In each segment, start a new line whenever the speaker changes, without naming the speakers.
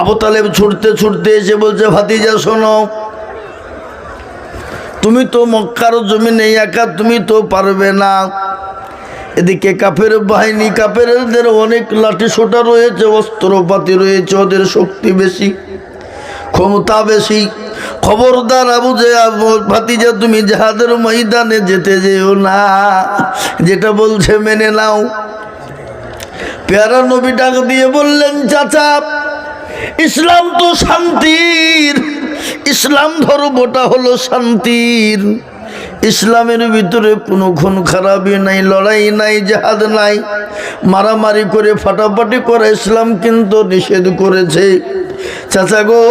আবু তালেব ছুটতে ছুটতে এসে বলছে, ভাতিজা, শোনো। তুমি তো মক্কার জমিনে একা তুমি তো পারবে না। এদিকে কাফের বাহিনী, কাফেরদের অনেক লাঠি সোটা রয়েছে, অস্ত্রপাতি রয়েছে, ওদের শক্তি বেশি, ক্ষমতা বেশি। খবরদার আবু যে ভাতিজা, তুমি জাহাদের ময়দানে যেতে যেও না। যেটা বলছে, মেনে নাও। পেয়ারা নবী ডাক দিয়ে বললেন, চাচা ইসলাম তো শান্তির। ইসলাম ধর্মটা হলো শান্তির। ইসলামের ভিতরে কোনো খুন খারাপি নাই, লড়াই নাই, জাহাদ নাই। মারামারি করে ফাটাফাটি করা ইসলাম কিন্তু নিষেধ করেছে। চাচা গো,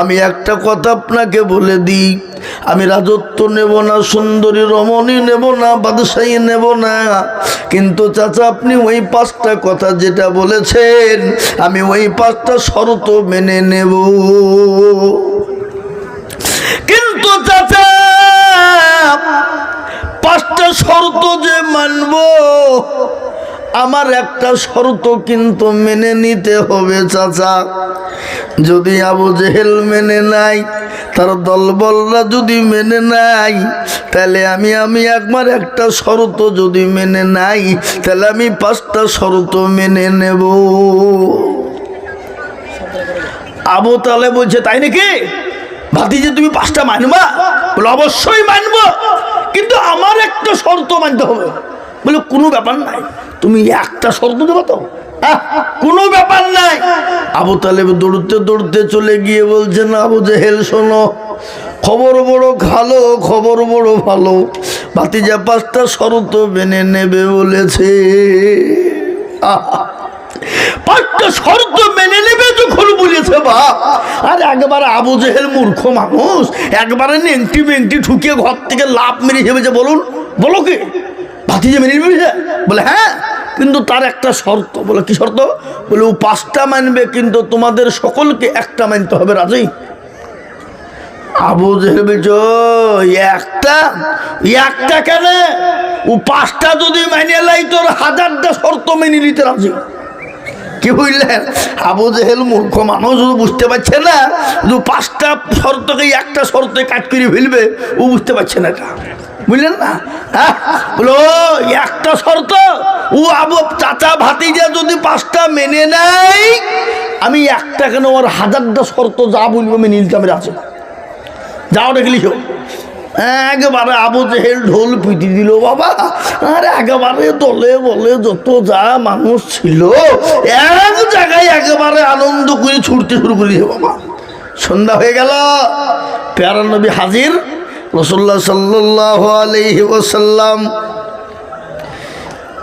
আমি একটা কথা আপনাকে বলে দিই। আমি রাজত্ব নেব না, সুন্দরী রমণী নেব না, বাদশাহী নেব না। কিন্তু চাচা, আপনি ওই পাঁচটা কথা যেটা বলেছেন, আমি ওই পাঁচটা শর্ত মেনে নেব। কিন্তু চাচা, পাঁচটা শর্ত যে মানব আমার একটা শর্ত কিন্তু মেনে নিতে হবে, চাচা। যদি আবু জেহেল মেনে নাই, তার দলবলরা যদি মেনে নাই, তাহলে আমি আমি একবার একটা শর্ত যদি মেনে নাই, তাহলে আমি পাঁচটা শর্ত মেনে নেব। আবু তালে বলছে, তাই নাকি? ভাতি যে তুমি পাঁচটা মানবা? বলে, অবশ্যই মানবো। কিন্তু আমার একটা শর্ত মানতে হবে। বলে, কোনো ব্যাপার নাই। তুমি একটা শর্ত দেবো তো? কোনো ব্যাপার নাই। আবু তালেব দৌড়তে দৌড়তে চলে গিয়ে বলছেন আবু জেহেল, শোনো। খবর বড় ভালো, খবর বড় ভালো। ভাতিজা পাঁচটা শর্ত মেনে নেবে বলেছে। পাঁচটা শর্ত মেনে নেবে যখন বলেছে, বা। আর একবারে আবু জেহেল মূর্খ মানুষ, একবারে নেংটি মেংটি ঠুকিয়ে ঘর থেকে লাভ মেরে ভেবেছে বলুন। বলো কি? ভাতিজে মেনে নেবে? বলে হ্যাঁ কিন্তু তার একটা শর্ত। বলে, কি শর্ত? বলে, ও পাঁচটা মানবে, কিন্তু তোমাদের সকলকে একটা মানতে হবে, রাজি? আবু জেহেল একটা? একটা কেন? ও পাঁচটা যদি মেনে লাই, তোর হাজারটা শর্ত মেনে নিতে রাজি। কি বুঝলেন? আবু জেহেল মূর্খ মানুষ বুঝতে পারছে না দু পাঁচটা শর্তকে একটা শর্তে কাজ করে ফেলবে, ও বুঝতে পারছে না এটা। বুঝলেন না? বলো, একটা শর্ত, ও আবু চাচা ভাতিজা যদি পাঁচটা মেনে নেয়, আমি একটা কেন ওর হাজারটা শর্ত যা বলব মেনে নিতে আমি রাজি যাও দেখে লিখো। একেবারে আবু জেহেল ঢোল পিটি দিল, বাবা। আর একেবারে দলে বলে যত যা মানুষ ছিল, এক জায়গায় একেবারে আনন্দ করে ছুটতে শুরু করে বাবা। সন্ধ্যা হয়ে গেল, প্যারা নবী হাজির। রসল্লা সাল্লাহ আলহি ওসাল্লাম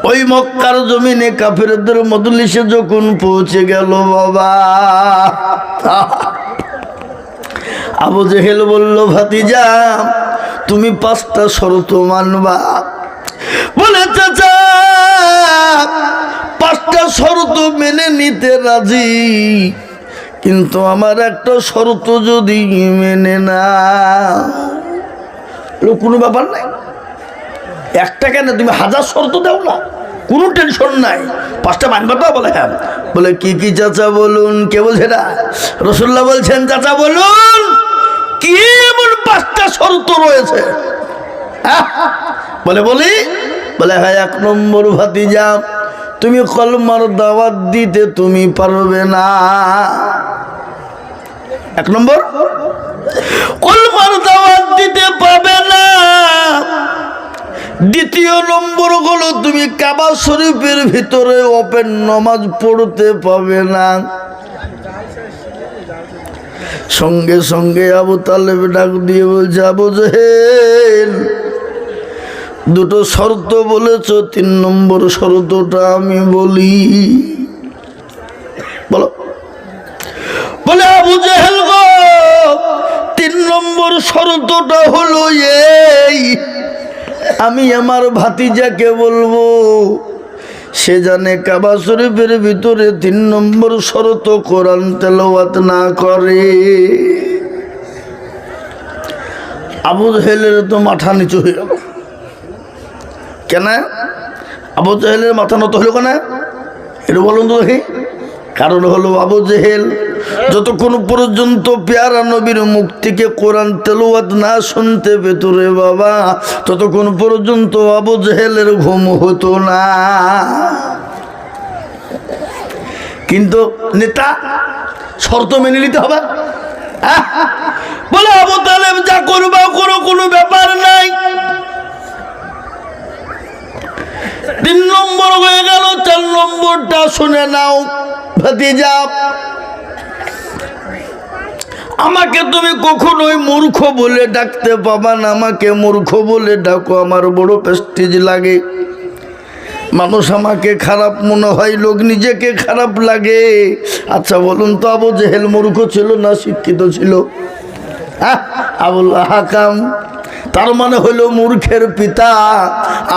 ওই মক্কার জমিনে কাফেরদের মদলিসে যখন পৌঁছে গেল, বাবা। আবু জেহেল বলল, ভাতিজা, তুমি পাঁচটা শরত মানবা। বলে, চাচা, পাঁচটা শর্ত মেনে নিতে রাজি, কিন্তু আমার একটা শরত যদি মেনে না কোনো ব্যাপার নাই। একটা কেন? তুমি হাজার শর্ত দাও না। কোনো টেনশন নাই। পাঁচটা মানবা তো বলে হ্যাঁ। বলে, কি কি চাচা বলুন? কে বলছে না? রসুল্লাহ বলছেন, চাচা বলুন, কি এমন পাঁচটা শর্ত রয়েছে? আহ! বলে, বলি। বলে হ্যাঁ এক নম্বর ভাতিজা, তুমি কলমার দাওয়াত দিতে তুমি পারবে না। এক নম্বর, কলমার দাওয়াত দিতে দ্বিতীয় নম্বর হলো তুমি কাবা শরীফের ভিতরে ওপেন নমাজ পড়তে পাবে না। সঙ্গে সঙ্গে আবু তালেব ডাক দিয়ে বলছে, আবু জেহেল, দুটো শর্ত বলেছ, তিন নম্বর শর্তটা আমি বলি। বলো। বলে, আবু জেহেল গো, তিন নম্বর শর্তটা হলো এই আমি আমার ভাতিজাকে বলব, সে জানে কাবা শরীফের ভিতরে তিন নম্বর শরত কোরআন তেলাওয়াত না করে। আবু জহেলের তো মাথা নিচু হয়ে গেল কেন? আবু জহেলের মাথা নত হলো কেন? এটা বলুন তো দেখি। কারণ হলো আবু জেহেল, যতক্ষণ পর্যন্ত পেয়ারা নবীর মুখ থেকে কোরআন তেলোয়াত না শুনতে পেত রে বাবা, ততক্ষণ পর্যন্ত আবু জেহেলের ঘুম হতো না। কিন্তু নেতা, শর্ত মেনে নিতে হবে! বলে, আবু তালেব যা করবা করো, কোনো ব্যাপার নাই। তিন নম্বর হয়ে গেল চার নম্বরটা শুনে নাও, ভাতিজা। আমাকে তুমি কখনোই মূর্খ বলে ডাকতে পাবা না, আমাকে মূর্খ বলে ডাকো, আমার বড় প্রেস্টিজ লাগে। মানুষ আমাকে খারাপ মনে হয়, লোক নিজেকে খারাপ লাগে। আচ্ছা বলুন তো, আবু জেহেল মূর্খ ছিল না শিক্ষিত ছিল? আবুল হাকাম তার মানে হলো মূর্খের পিতা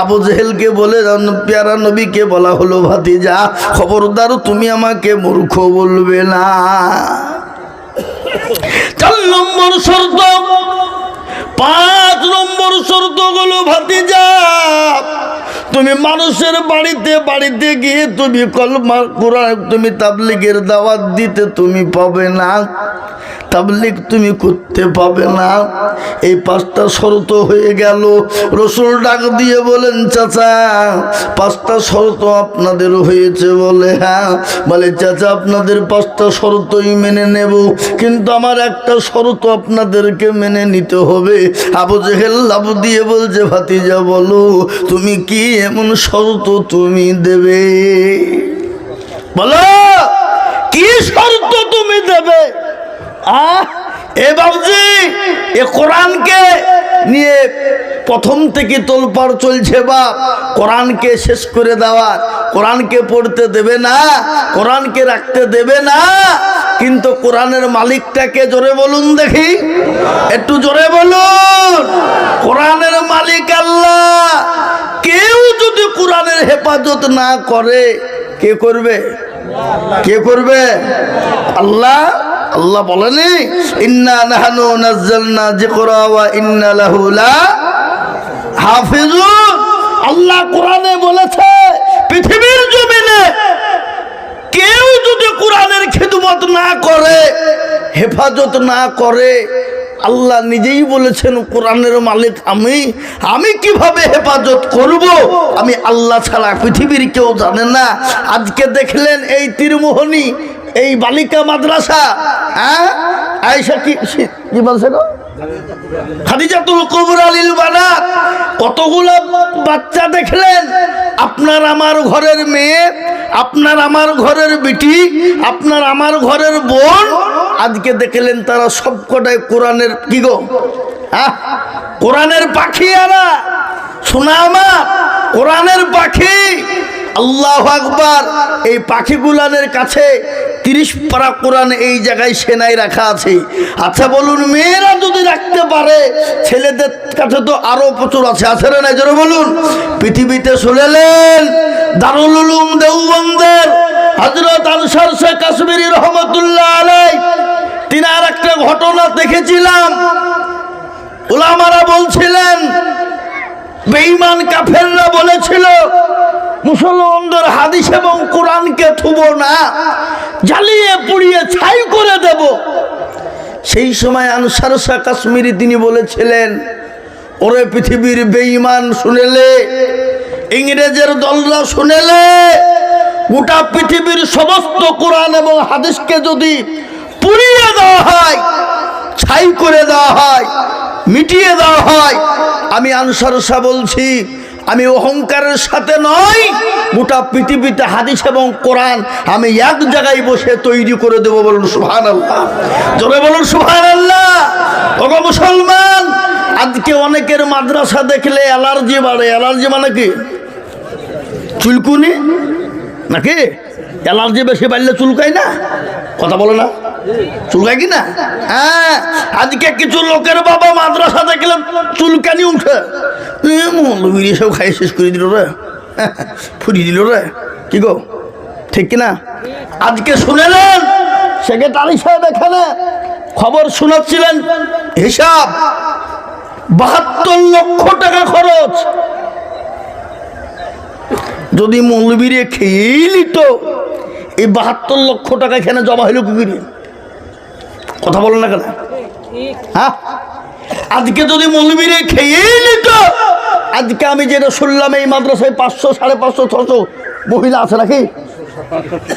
আবু জেহেলকে বলে পেয়ারা নবীকে বলা হলো ভাতিজা, খবরদার, তুমি আমাকে মূর্খ বলবে না। চার নম্বর শর্ত, পাঁচ নম্বর শর্তগুলো ভাতিজা, তুমি মানুষের বাড়িতে বাড়িতে গিয়ে তুমি কলমা, কোরআন, তুমি তাবলিগের দাওয়াত দিতে তুমি পাবে না। তাবলিগ তুমি করতে পাবে না। এই পাঁচটা শর্ত হয়ে গেল। রসুল ডাক দিয়ে বলেন, চাচা, পাঁচটা শর্ত আপনাদের হয়েছে বলে। হ্যাঁ বলে, চাচা, আপনাদের পাঁচটা শর্তই মেনে নেব। কিন্তু আমার একটা শর্ত আপনাদেরকে মেনে নিতে হবে। আবু জেহেল লাবু দিয়ে বলছে, ভাতিজা, বলো, তুমি কি এমন শর্ত তুমি দেবে? বলো, কি শর্ত তুমি দেবে? এ বাবুজি, এ কোরআনকে নিয়ে প্রথম থেকে তোলপাড় চলছে বা কোরআনকে শেষ করে দেওয়া, কোরআনকে পড়তে দেবে না, কোরআনকে রাখতে দেবে না। কিন্তু কোরআনের মালিকটাকে জোরে বলুন দেখি, একটু জোরে বলুন। কোরআনের মালিক আল্লাহ, কেউ যদি কোরআনের হেফাজত না করে, কে করবে? কে করবে? আল্লাহ আল্লাহ বলেনি, ইন্না নাহানু নাজ্জালনা যিকরা ওয়া ইন্না লাহু লা হাফিজুন। আল্লাহ কোরআনে বলেছে, পৃথিবীর জমিনে কেউ যদি কোরআনের খেদমত না করে, হেফাজত না করে, আল্লাহ নিজেই বলেছেন, কোরআনের মালিক আমি আমি কীভাবে হেফাজত করব? আমি আল্লাহ ছাড়া পৃথিবীর কেউ জানে না। আজকে দেখলেন এই তীরমোহনী এই বালিকা মাদ্রাসা হ্যাঁ? আয়সা কি কি বলছে গো? খাদিজাতুল কতগুলো বাচ্চা দেখলেন? আপনার আমার ঘরের মেয়ে আপনার আমার ঘরের বিটি আপনার আমার ঘরের বোন আজকে দেখলেন তারা সবকটাই কোরআনের কি গো? আহ, কোরআনের পাখি আরা শোনা আমার কোরআনের পাখি। আল্লাহ আকবার। এই পাখিগুলানের কাছে তিরিশ পারা কোরআন এই জায়গায় সেনাই রাখা আছে। আচ্ছা বলুন, মেয়েরা যদি রাখতে পারে, ছেলেদের কাছে তো আরও প্রচুর আছে। আছে না জোরে বলুন। পৃথিবীতে শুনেলেন দারুল উলুম দেওবন্দের হজরত আনসার শেখ কাশ্মীরি রহমতুল্লাহ আলাই আর একটা ঘটনা দেখেছিলাম। ওলামারা বলছিলেন, বেঈমান কাফেররা বলেছিল মুসলমানদের হাদিস এবং কোরআনকে থুব না, জ্বালিয়ে পুড়িয়ে ছাই করে দেব। সেই সময় আনসার শাহ কাশ্মীরি তিনি বলেছিলেন, ওরে পৃথিবীর বেঈমান শুনেলে, ইংরেজের দলরা শুনেলে, গোটা পৃথিবীর সমস্ত কোরআন এবং হাদিসকে যদি পুড়িয়ে দেওয়া হয়, ছাই করে দেওয়া হয়, মিটিয়ে দেওয়া হয়, আমি আনসার শাহ বলছি আমি অহংকারের সাথে নয় গোটা পৃথিবীতে হাদিস এবং কোরআন আমি এক জায়গায় বসে তৈরি করে দেবো বলুন সুহান আল্লাহ জোরে বলুন সুহান আল্লাহ মুসলমান, আজকে অনেকের মাদ্রাসা দেখলে অ্যালার্জি বাড়ে। অ্যালার্জি মানে কি? চুলকুনি? নাকি? অ্যালার্জি বেশি বাড়লে চুলকায় না? কথা বলো না? চুলকায় কি না? হ্যাঁ আজকে কিছু লোকের বাবা মাদ্রাসা দেখলে চুলকানি উঠে। মৌলবীর সব খাই শেষ করে দিল রে। ফুরি দিল রে। কি গো? ঠিক কিনা আজকে শুনেলেন সেক্রেটারি সাহেব এখানে খবর শোনাচ্ছিলেন, হিসাব, বাহাত্তর লক্ষ টাকা খরচ। যদি মৌলবীরে খেয়েই নিত, এই বাহাত্তর লক্ষ টাকা এখানে জমা হইল কি করে? কথা বলো না কেন? হ্যাঁ? আজকে যদি মৌলবীরে খেয়েই নিত, আজকে আমি যেটা শুনলাম এই মাদ্রাসায় পাঁচশো, সাড়ে পাঁচশো, ছশো মহিলা আছে নাকি?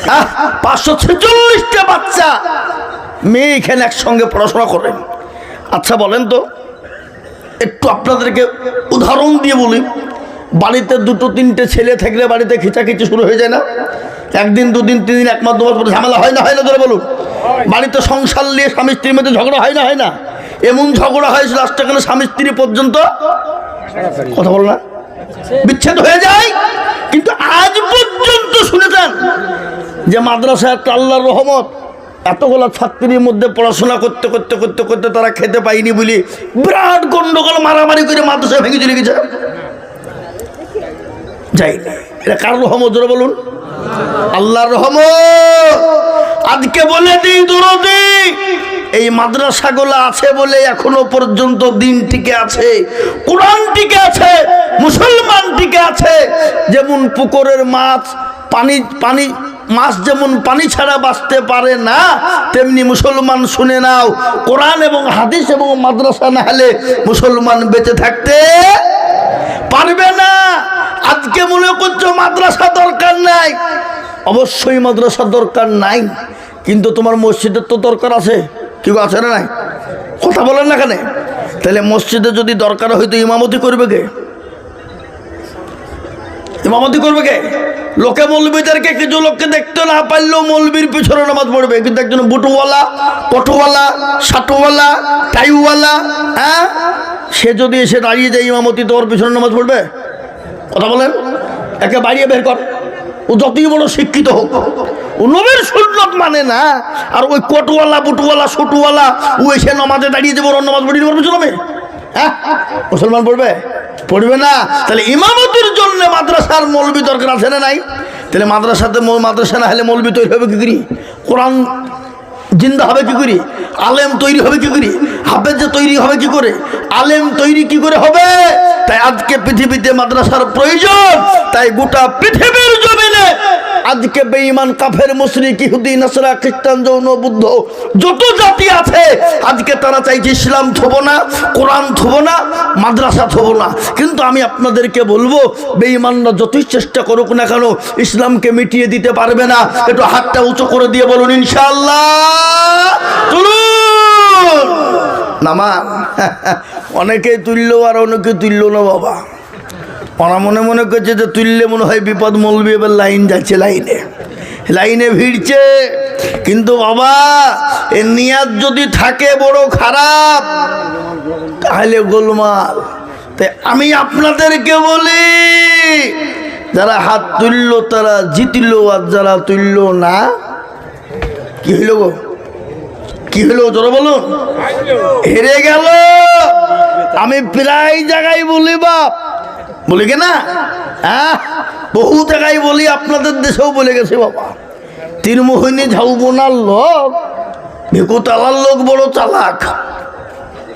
হ্যাঁ? পাঁচশো ছেচল্লিশটা বাচ্চা। মেয়ে এখানে একসঙ্গে পড়াশোনা করেন আচ্ছা বলেন তো, একটু আপনাদেরকে উদাহরণ দিয়ে বলি। বাড়িতে দুটো, তিনটে ছেলে থাকলে বাড়িতে খিচাখিচি শুরু হয়ে যায় না? একদিন, দুদিন তিন দিন এক মাস ঝামেলা হয় না হয় না, ধরে বলুন। বাড়িতে সংসার নিয়ে স্বামী স্ত্রীর মধ্যে ঝগড়া হয় না হয় না? এমন ঝগড়া হয় লাস্টে কেন স্বামী স্ত্রী পর্যন্ত কথা বল না। বিচ্ছেদ হয়ে যায়। কিন্তু আজ পর্যন্ত শুনেছেন যে মাদ্রাসা একটা আল্লাহর রহমত, এতগুলো ছাত্রীর মধ্যে পড়াশোনা করতে করতে করতে করতে তারা খেতে পায়নি বলি বিরাট গন্ডগোল, মারামারি করে মাদ্রাসা ভেঙে চলে গেছে। যাই। এটা কার রহমত বলুন? আল্লাহর রহমত। আজকে বলে দিই দরদি, এই মাদ্রাসাগুলো আছে বলে এখনও পর্যন্ত দিন টিকে আছে, কোরআন টিকে আছে, মুসলমান টিকে আছে। যেমন পুকুরের মাছ, পানি পানি, মাছ যেমন পানি ছাড়া বাঁচতে পারে না, তেমনি মুসলমান শুনে নাও, কোরআন এবং হাদিস এবং মাদ্রাসা না হলে মুসলমান বেঁচে থাকতে পারবে না। আজকে মনে করছ মাদ্রাসা দরকার নাই অবশ্যই মাদ্রাসা দরকার নাই, কিন্তু তোমার মসজিদের তো দরকার আছে। কি গো আছে না নাই? কথা বলেন না কেন তাহলে মসজিদে যদি দরকার হয়তো ইমামতি করবে কে? ইমামতি করবে কে? লোকে মৌলবীদেরকে কিছু লোককে দেখতে না পারলেও মৌলবীর পিছনে নামাজ পড়বে। কিন্তু একজন বুটুওয়ালা, পটুওয়ালা, সাটুওয়ালা, টাইওয়ালা হ্যাঁ? সে যদি এসে দাঁড়িয়ে যায় ইমামতি তোর পিছনে নামাজ পড়বে? কথা বলেন? একে বাড়িয়ে বের কর। ও যতই বড় শিক্ষিত হোক। ও নবীর সুন্নত মানে না। আর ওই কটুওয়ালা, বুটুওয়ালা, ছোটুওয়ালা, ও এসে নমাজে দাঁড়িয়ে যাব নামাজ পড়িয়ে পারবে চলবে? হ্যাঁ? মুসলমান পড়বে? পড়বে না। তাহলে ইমামতির জন্য মাদ্রাসার মৌলবি দরকার আছে না নাই? তাহলে মাদ্রাসাতে মাদ্রাসা না হলে মৌলবি তৈরি হবে কি করি? কোরআন জিন্দা হবে কি করি? আলেম তৈরি হবে কি করি? হাফেজ যে তৈরি হবে কি করে? আলেম তৈরি কি করে হবে? তাই আজকে পৃথিবীতে মাদ্রাসার প্রয়োজন। তাই গোটা জমিনে আজকে বেঈমান কাফের মুসলিক ইহুদি, নাসরা, খ্রিস্টান, যৌন, বুদ্ধ, যত জাতি আছে, আজকে তারা চাইছে ইসলাম থব না, কোরআন থব না, মাদ্রাসা থব না। কিন্তু আমি আপনাদেরকে বলব, বেঈমানরা যতই চেষ্টা করুক না কেন, ইসলামকে মিটিয়ে দিতে পারবে না। একটু হাতটা উঁচু করে দিয়ে বলুন, ইনশাআল্লাহ। তুলুন। নামা অনেকে তুললো আর অনেকে তুললো না বাবা। ওরা মনে মনে করছে যে তুললে মনে হয় বিপদ মলবি, এবার লাইন যাচ্ছে, লাইনে। লাইনে ভিড়ছে। কিন্তু বাবা, এ নিয়াত যদি থাকে বড় খারাপ, তাহলে গোলমাল। তাই আমি আপনাদেরকে বলি, যারা হাত তুললো তারা জিতলো, আর যারা তুলল না, কি হইল গো? কি হলো তোরা বলুন। হেরে গেল। আমি প্রায় জায়গায় বলি, বাপ বলি কে না? হ্যাঁ? বহু জায়গায় বলি আপনাদের দেশেও বলে গেছে বাবা। তিরমোহিনী ঝাউবোনার লোক ভিকুতালার লোক বড় চালাক।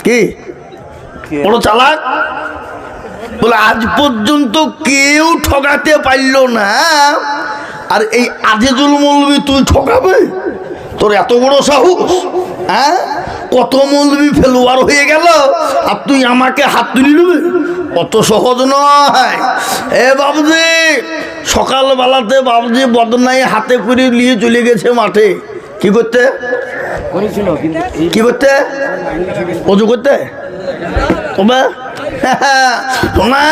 কি? বড় চালাক? বলে আজ পর্যন্ত কেউ ঠকাতে পারল না। আর এই আজিজুল মৌলবি তুই ঠকাবে তোর এত বড় সাহস? হ্যাঁ? কত মৌলবি ফেলোয়ার হয়ে গেল? আর তুই আমাকে হাত তুলি নেবে অত সহজ নয়। এ বাবুজি সকালবেলাতে বাবুজি বদনাই হাতে করে নিয়ে চলে গেছে মাঠে। কি করতে? কি করতে? অজু করতে? তবে না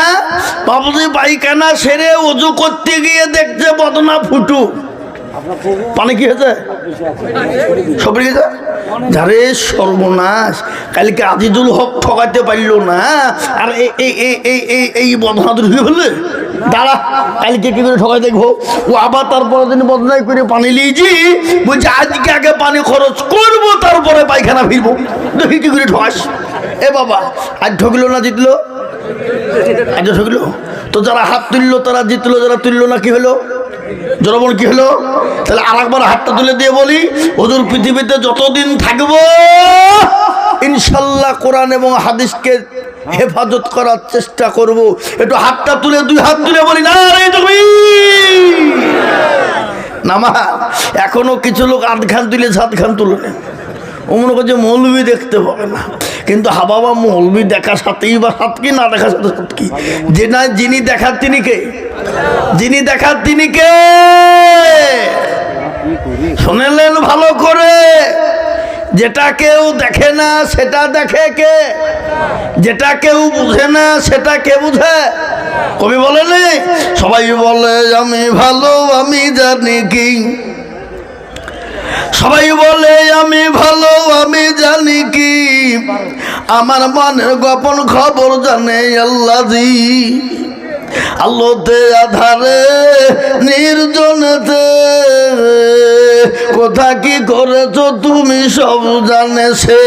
বাবুজি পায়খানা সেরে অজু করতে গিয়ে দেখছে বদনা ফুটু। পানি কি হয়েছে? সব গেছে যারে সর্বনাশ। কালকে আজিজুল হক ঠকাতে পারল না। আর এই এই এই এই বদনা ফেললে দাঁড়া, কালকে কি করে ঠকাই দেখব ও আবার তারপরে দিন বদনাই করে পানি লিয়েছি বলছে, আজকে আগে পানি খরচ করব, তারপরে পায়খানা ফিরবো। দেখি কি করে ঠকাস। এ বাবা, আজ ঠকলো না জিতলো? আজ ঠকলো? তো যারা হাত তুললো, তারা জিতলো, যারা তুললো না, কি হলো? জনগণ কি হলো? তাহলে আর একবার হাতটা তুলে দিয়ে বলি ওদের পৃথিবীতে যতদিন থাকব, ইনশাল্লাহ কোরআন এবং হাদিসকে হেফাজত করার চেষ্টা করব। একটু হাতটা তুলে, দুই হাত তুলে বলি না রে তুমি নামাজ এখনও কিছু লোক আধ খান তুলে সাত খান তুলে ও মনে করছে মৌলবি দেখতে পাবে না। কিন্তু হাবাবা মৌলবি দেখা সাথেই বা সাত কি, না দেখা সাথে সাত কি? যে না, যিনি দেখার তিনি কে? যিনি দেখার তিনি কি? শুনেলেন ভালো করে। যেটা কেউ দেখে না, সেটা দেখে কে? যেটা কেউ বুঝে না, সেটা কে বুঝে? কবি বলেনি সবাই বলে, আমি ভালো, আমি জানি কি। সবাই বলে, আমি ভালো, আমি জানি কি। আমার মনের গোপন খবর জানে আল্লাহ আলোতে, আধারে, নির্জনতে। কোথা কি করেছ তুমি সব জানে সে।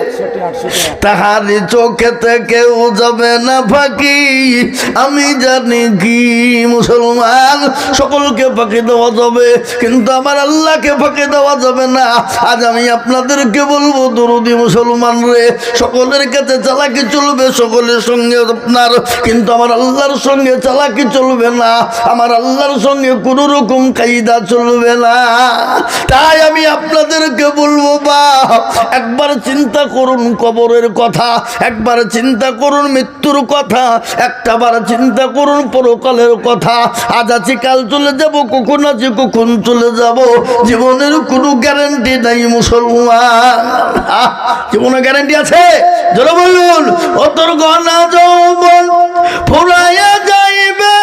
আটষট্টি আটষট্টি
তাহারি চোখেতে কেউ যাবে না ফাঁকি। আমি জানি কি মুসলমান, সকলকে ফাঁকি দেওয়া যাবে, কিন্তু আমার আল্লাহকে ফাঁকি দেওয়া যাবে না। আজ আমি আপনাদেরকে বলব, দরুদি মুসলমান রে, সকলের কাছে চালাকি চলবে, সকলের সঙ্গে আপনার, কিন্তু আমার আল্লাহর সঙ্গে চালাকি চলবে না। আমার আল্লাহর সঙ্গে কোনো রকম কায়দা চলবে না। তাই আমি আপনাদেরকে বলব, বা, একবার চিন্তা করুন কবরের কথা, একবার চিন্তা করুন মৃত্যুর কথা, একটাবার চিন্তা করুন পরকালের কথা। আজ আছি, কাল চলে যাব, কখন আছি, কখন চলে যাব, জীবনের কোনো গ্যারান্টি নাই মুসলমান। জীবনের গ্যারান্টি আছে? জোরে বলুন, অতর গনা যৌবন ফুরাইয়া যাইবে,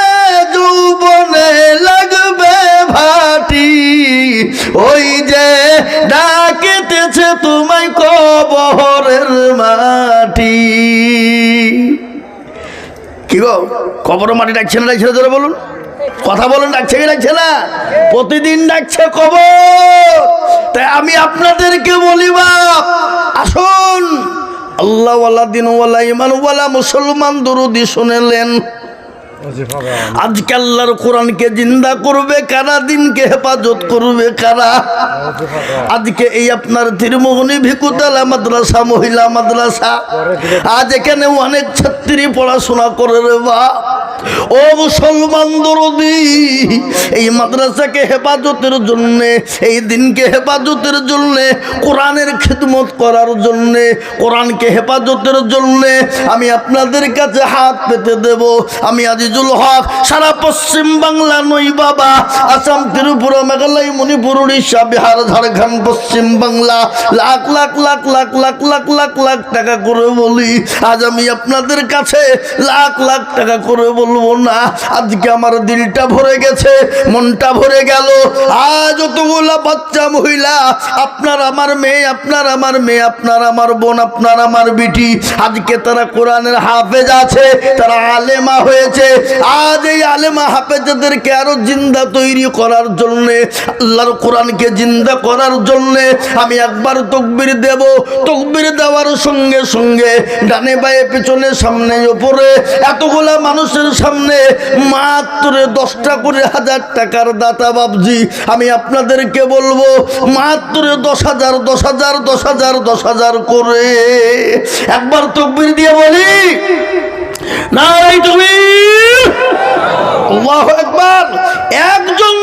যৌবনে লাগবে ভাটি। ওই যে ডাকিতেছে তোমায় কবরের মাটি। কি গো কবর মাটি ডাকছে না ডাকছে না বলুন। কথা বলুন, ডাকছে কি, ডাকছে না? প্রতিদিন ডাকছে কবর। তাই আমি আপনাদেরকে বলি বাপ আসুন। আল্লাহওয়ালা, দিনওয়ালা ইমানওয়ালা মুসলমান দরুদি শুনেলেন আজকে আল্লাহর কোরআনকে জিন্দা করবে কারা দিনকে হেফাজত করবে কারা? আজকে এই আপনার ত্রিমোহনী ভিকুতালা মাদ্রাসা মহিলা মাদ্রাসা। আজ এখানে অনেক ছাত্রী পড়াশোনা করে রে বা ও মুসলমান দরদি, এই মাদ্রাসাকে হেফাজতের জন্যে, এই দিনকে হেফাজতের জন্যে, কোরআনের খিদমত করার জন্যে, কোরআনকে হেফাজতের জন্যে আমি আপনাদের কাছে হাত পেতে দেব। আমি আজিজুল হক, সারা পশ্চিম বাংলা নই বাবা, আসাম, ত্রিপুরা, মেঘালয়, মণিপুর, উড়িষ্যা, বিহার, ঝাড়খণ্ড, পশ্চিম বাংলা, লাখ লাখ লাখ লাখ লাখ লাখ লাখ লাখ টাকা করে বলি। আজ আমি আপনাদের কাছে লাখ লাখ টাকা করে বলব না। আজকে আমার দিলটা ভরে গেছে, মনটা ভরে গেল। আজ অতগুলা বাচ্চা মহিলা, আপনার আমার মেয়ে, আপনার আমার মেয়ে, আপনার আমার বোন, আপনার আমার বিটি, আজকে তারা কোরআনের হাফেজ আছে, তারা আলেমা হয়েছে। আজ এই আলেমা হাফেজদেরকে আরও জিন্দা তৈরি করার জন্য, আল্লাহর কোরআনকে জিন্দা করার জন্য আমি একবার তকবির দেব। তকবির দেওয়ার সঙ্গে সঙ্গে ডানে বায়ে পেছনে সামনে ওপরে এতগুলা মানুষের সামনে মাত্র দশটা করে হাজার টাকার দাতা বাবজি আমি আপনাদেরকে বলব, মাত্র দশ হাজার দশ হাজার দশ হাজার দশ হাজার করে। একবার তকবির দিয়ে বলি না তুমি একবার একজন